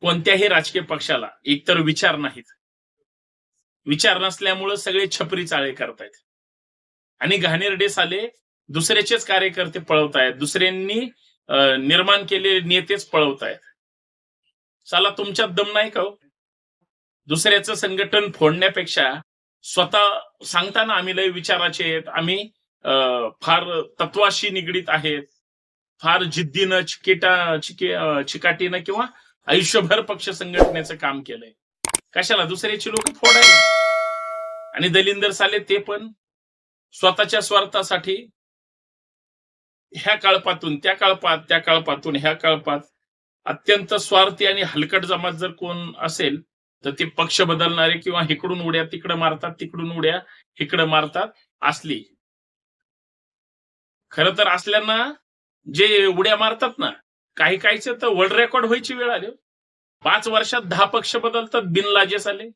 कोणत्याही राजकीय पक्षाला एकतर विचार नाहीत. विचार नसल्यामुळं सगळे छपरी चाळे करतायत. आणि घाणेरडे साले दुसऱ्याचेच कार्यकर्ते पळवतायत. दुसऱ्यांनी निर्माण केलेले नेतेच पळवतायत. साला तुमच्यात दम नाही का हो? दुसऱ्याचं संघटन फोडण्यापेक्षा स्वतः सांगताना आम्ही लय विचाराचे आहेत. आम्ही अं, फार तत्वाशी निगडीत आहेत. फार जिद्दीनं चिकेटा चिके चिकाटीनं किंवा आयुष्यभर पक्ष संघटनेचं काम केलंय. कशाला? दुसऱ्याची लोक फोडायला. आणि दलिंदर साले ते पण स्वतःच्या स्वार्थासाठी ह्या काळपातून त्या काळपात त्या काळपातून ह्या काळपात अत्यंत स्वार्थी आणि हलकट जमात जर कोण असेल तर ते पक्ष बदलणारे किंवा इकडून उड्या तिकडे मारतात तिकडून उड्या इकडे मारतात असली. खर तर असल्यांना जे उड्या मारतात ना काही काहीच तर वर्ल्ड रेकॉर्ड व्हायची वेळ आली हो. पाच वर्षात दहा पक्ष बदलतात बिनलाजेस आले.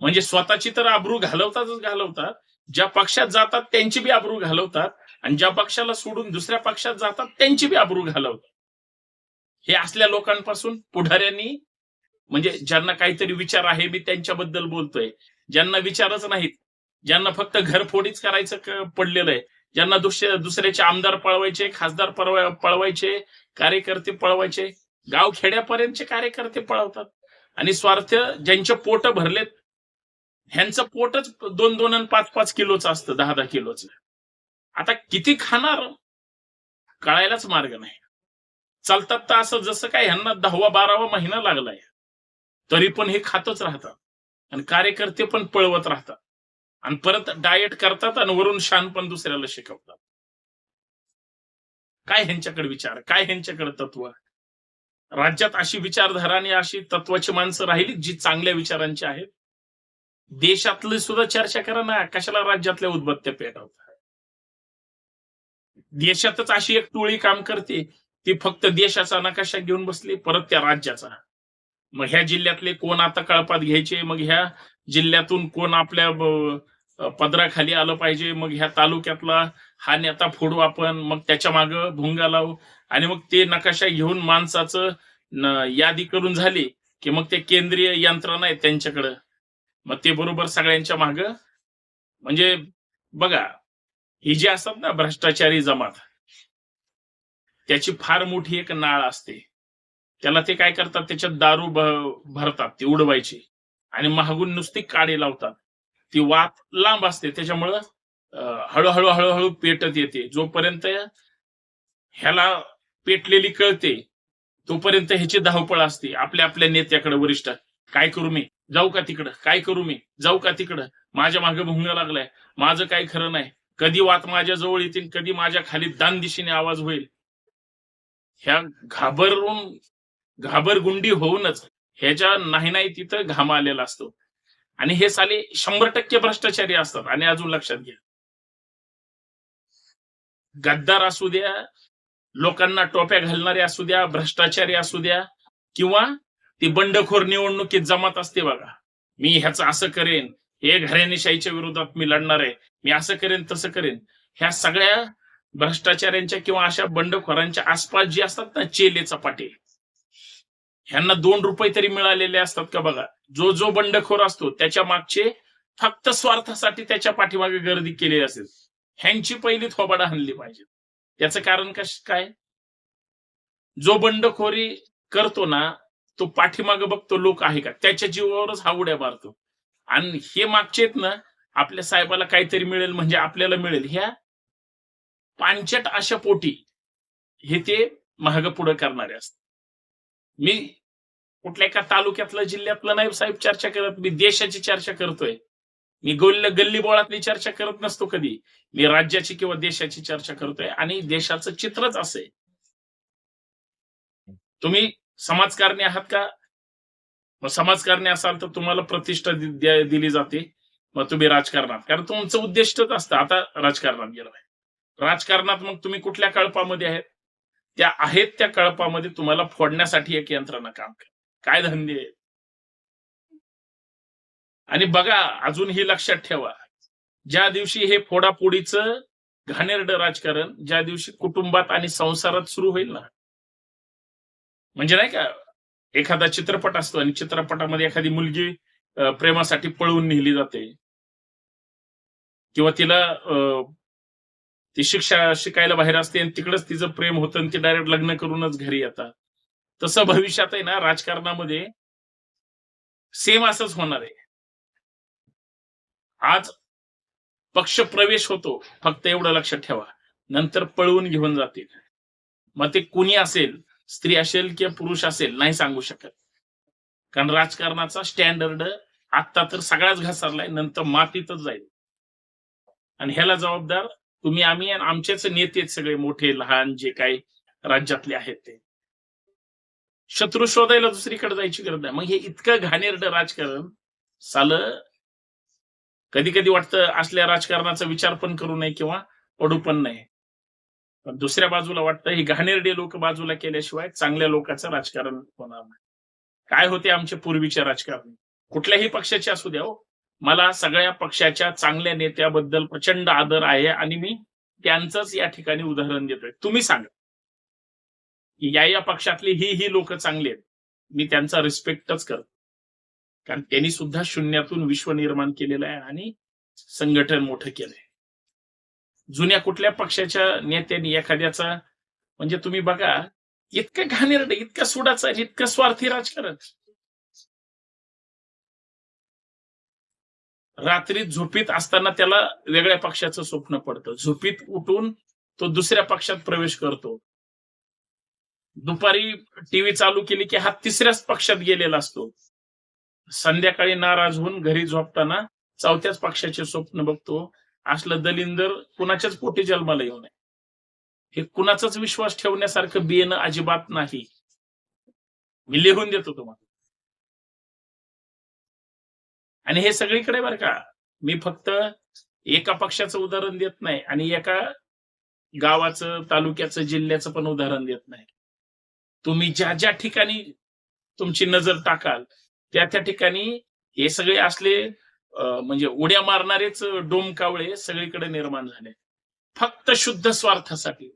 म्हणजे स्वतःची तर आबरू घालवतातच घालवतात. ज्या पक्षात जातात त्यांची बी आबरू घालवतात. आणि ज्या पक्षाला सोडून दुसऱ्या पक्षात जातात त्यांची बी आबरू घालवतात. हे असल्या लोकांपासून पुढाऱ्यांनी म्हणजे ज्यांना काहीतरी विचार आहे मी त्यांच्याबद्दल बोलतोय. ज्यांना विचारच नाहीत. ज्यांना फक्त घरफोडीच करायचं पडलेलं आहे. ज्यांना दुसऱ्या दुसऱ्याचे आमदार पळवायचे खासदार पळवा- पळवायचे कार्यकर्ते पळवायचे गाव खेड्यापर्यंतचे कार्यकर्ते पळवतात. आणि स्वार्थ ज्यांचे पोट भरलेत ह्यांचं पोटच दोन दोन आणि पाच पाच किलोचं असतं दहा दहा किलोचं. आता किती खाणार? कळायलाच मार्ग नाही. चालतात तर असं जसं काय ह्यांना दहावा बारावा महिना लागलाय. तरी पण हे खातच राहतात. आणि कार्यकर्ते पण पळवत राहतात. आणि परत डाएट करतात आणि वरून शान पण दुसऱ्याला शिकवतात. काय ह्यांच्याकडे विचार? काय ह्यांच्याकडे तत्व? राज्यात अशी विचारधारा आणि अशी तत्वाची माणसं राहिली जी चांगल्या विचारांची आहेत? देशातली सुद्धा चर्चा करा ना कशाला राज्यातल्या उद्बत्त्या पेटवतात देशातच अशी एक टोळी काम करते ती फक्त देशाचा नकाशा घेऊन बसली परत त्या राज्याचा. मग ह्या जिल्ह्यातले कोण आता कळपात घ्यायचे मग ह्या जिल्ह्यातून कोण आपल्या पदराखाली आलं पाहिजे. मग ह्या तालुक्यातला हा नेता फोडू आपण. मग त्याच्या मागं भुंगा लावू. आणि मग ते नकाशा घेऊन माणसाचं यादी करून झाली की मग ते केंद्रीय यंत्रणा आहे त्यांच्याकडं. मग ते बरोबर सगळ्यांच्या माग. म्हणजे बघा ही जी असतात ना भ्रष्टाचारी जमात त्याची फार मोठी एक नाळ असते. त्याला ते काय करतात? त्याच्यात दारू भरतात ती उडवायची. आणि महागून नुसती काडी लावतात. ती वात लांब असते. त्याच्यामुळं हळूहळू हळूहळू पेटत येते. जोपर्यंत ह्याला पेटलेली कळते तोपर्यंत ह्याची धावपळ असते. आपल्या आपल्या नेत्याकडे वरिष्ठ. काय करू मी? जाऊ का तिकडं? काय करू मी? जाऊ का तिकडं? माझ्या मागे भुंग लागलाय. माझं काही खरं नाही. कधी वात माझ्या जवळ येतील कधी माझ्या खाली दान दिशेने आवाज होईल. ह्या घाबरून घाबरगुंडी होऊनच ह्याच्या नाही नाही तिथं घाम आलेला असतो. आणि हे साले शंभर टक्के भ्रष्टाचारी असतात आणि अजून लक्षात घ्या. गद्दार असू द्या लोकांना टोप्या घालणारे असू द्या भ्रष्टाचारी असू द्या किंवा ती बंडखोर निवडणुकीत जमात असते बघा. मी ह्याच असं करेन हे घराणेशाहीच्या विरोधात मी लढणार आहे मी असं करेन तसं करेन. ह्या सगळ्या भ्रष्टाचाऱ्यांच्या किंवा अशा बंडखोरांच्या आसपास जे असतात ना चेले चपाटे. ह्यांना दोन रुपये तरी मिळालेले असतात का बघा? जो जो बंडखोर असतो त्याच्या मागचे फक्त स्वार्थासाठी त्याच्या पाठीमागे गर्दी केलेली असेल. ह्यांची पहिली थोबाडा हणली पाहिजे. याचं कारण कश काय? जो बंडखोरी करतो ना तो पाठीमागे बघतो लोक आहे का? त्याच्या जीवावरच हा उड्या मारतो. आणि हे मागचे आहेत ना आपल्या साहेबाला काहीतरी मिळेल म्हणजे आपल्याला मिळेल. ह्या पांचट अशा पोटी हे ते महाग पुढं करणारे असतात. मी कुठल्या एका तालुक्यातलं जिल्ह्यातलं नाही साहेब चर्चा करत मी देशाची चर्चा करतोय. मी गोल्ल गल्ली बोळातली चर्चा करत नसतो कधी. मी राज्याची किंवा देशाची चर्चा करतोय आणि देशाचं चित्रच असे तुम्ही समाजकारणी आहात का? मग समाजकारणी असाल तर तुम्हाला प्रतिष्ठा दिली जाते. मग तुम्ही राजकारणात. कारण तुमचं उद्दिष्टच असतं. आता राजकारणात गेलं राजकारणात मग तुम्ही कुठल्या कळपामध्ये आहेत? त्या आहेत त्या कळपामध्ये तुम्हाला फोडण्यासाठी एक यंत्रणा काम काय धंदे आहेत? आणि बघा अजूनही लक्षात ठेवा ज्या दिवशी हे फोडाफोडीचं घाणेरडं राजकारण ज्या दिवशी कुटुंबात आणि संसारात सुरू होईल ना म्हणजे नाही का एखादा चित्रपट असतो आणि चित्रपटामध्ये एखादी मुलगी प्रेमासाठी पळवून नेली जाते. किंवा तिला ती शिक्षा शिकायला बाहेर असते आणि तिकडंच तिचं प्रेम होतं आणि ती डायरेक्ट लग्न करूनच घरी येतात. तसं भविष्यात आहे ना राजकारणामध्ये सेम असंच होणार आहे. आज पक्ष प्रवेश होतो फक्त एवढं लक्षात ठेवा. नंतर पळवून घेऊन जातील. मग ते कुणी असेल स्त्री असेल किंवा पुरुष असेल नाही सांगू शकत. कारण राजकारणाचा स्टँडर्ड आता तर सगळाच घसरलाय नंतर मातीतच जाईल. आणि ह्याला जबाबदार तुम्ही आम्ही आमचेच नेते सगळे मोठे लहान जे काही राज्यातले आहेत ते. शत्रू शोधायला दुसरीकडे जायची गरज नाही. मग हे इतकं घाणेरडं राजकारण साल कधी कधी वाटतं असल्या राजकारणाचा विचार पण करू नये किंवा पडू पण नाही पण दुसऱ्या बाजूला वाटतं ही घाणेरडे लोक बाजूला केल्याशिवाय चांगल्या लोकांचं राजकारण होणार नाही. काय होते आमचे पूर्वीचे राजकारण? कुठल्याही पक्षाचे असू द्या हो. मला सगळ्या पक्षाच्या चांगल्या नेत्याबद्दल प्रचंड आदर आहे आणि मी त्यांचंच या ठिकाणी उदाहरण देतोय. तुम्ही सांगा. की या या पक्षातली ही ही लोक चांगली आहेत. मी त्यांचा रिस्पेक्टच करतो. कारण त्यांनी सुद्धा शून्यातून विश्व निर्माण केलेलं आहे आणि संघटन मोठं केलंय. जुन्या कुठल्या पक्षाच्या नेत्यांनी एखाद्याचा म्हणजे तुम्ही बघा इतकं घाणेरड इतकं सुडाचं इतकं स्वार्थी राजकारण. रात्री झोपीत असताना त्याला वेगळ्या पक्षाचं स्वप्न पडतं. झोपीत उठून तो दुसऱ्या पक्षात प्रवेश करतो. दुपारी टीव्ही चालू केली की हा तिसऱ्याच पक्षात गेलेला असतो. संध्याकाळी नाराज होऊन घरी झोपताना चौथ्याच पक्षाचे स्वप्न बघतो. असलं दलिंदर कुणाच्याच पोटी जन्माला येऊ नये. हे कुणाचाच विश्वास ठेवण्यासारखं बियेणं अजिबात नाही. मी लिहून देतो तुम्हाला. आणि हे सगळीकडे बरं का मी फक्त एका पक्षाचं उदाहरण देत नाही आणि एका गावाचं तालुक्याचं जिल्ह्याचं पण उदाहरण देत नाही. तुम्ही ज्या ज्या ठिकाणी तुमची नजर टाकाल त्या त्या ठिकाणी हे सगळे असले म्हणजे उड्या मारणारेच डोमकावळे सगळीकडे निर्माण झाले. फक्त शुद्ध स्वार्थासाठी.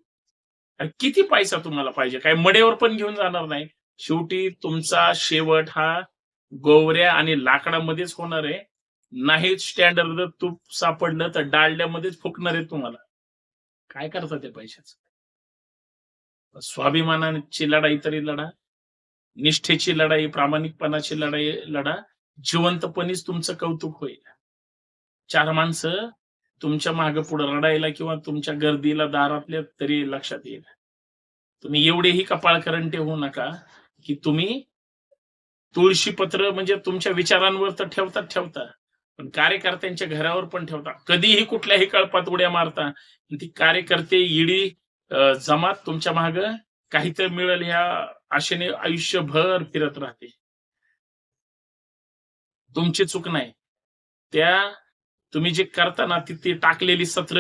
किती पैसा तुम्हाला पाहिजे? काय मडेवर पण घेऊन जाणार नाही. शेवटी तुमचा शेवट हा गोवऱ्या आणि लाकडामध्येच होणार आहे. नाही स्टँडर्ड तूप सापडलं तर डाळल्यामध्येच फुकणार आहे तुम्हाला. काय करता ते पैशाचं? स्वाभिमानाची लढाई तरी लढा. निष्ठेची लढाई प्रामाणिकपणाची लढाई लढा. जिवंतपणीच तुमचं कौतुक होईल. चार माणसं तुमच्या मागे पुढे रडायला किंवा तुमच्या गर्दीला दारातल्या तरी लक्षात येईल. तुम्ही एवढेही कपाळकरंटे होऊ नका की तुम्ही तुळशी पत्र म्हणजे तुमच्या विचारांवर तर ठेवतात ठेवता पण कार्यकर्त्यांच्या घरावर पण ठेवता कधीही कुठल्याही कळपात उड्या मारता. ती कार्यकर्ते ईडी जमात तुमच्या माग काहीतरी मिळेल ह्या आशेने आयुष्यभर फिरत राहते. तुमची चूक नाही. त्या तुम्ही जे करताना ती ती टाकलेली सत्र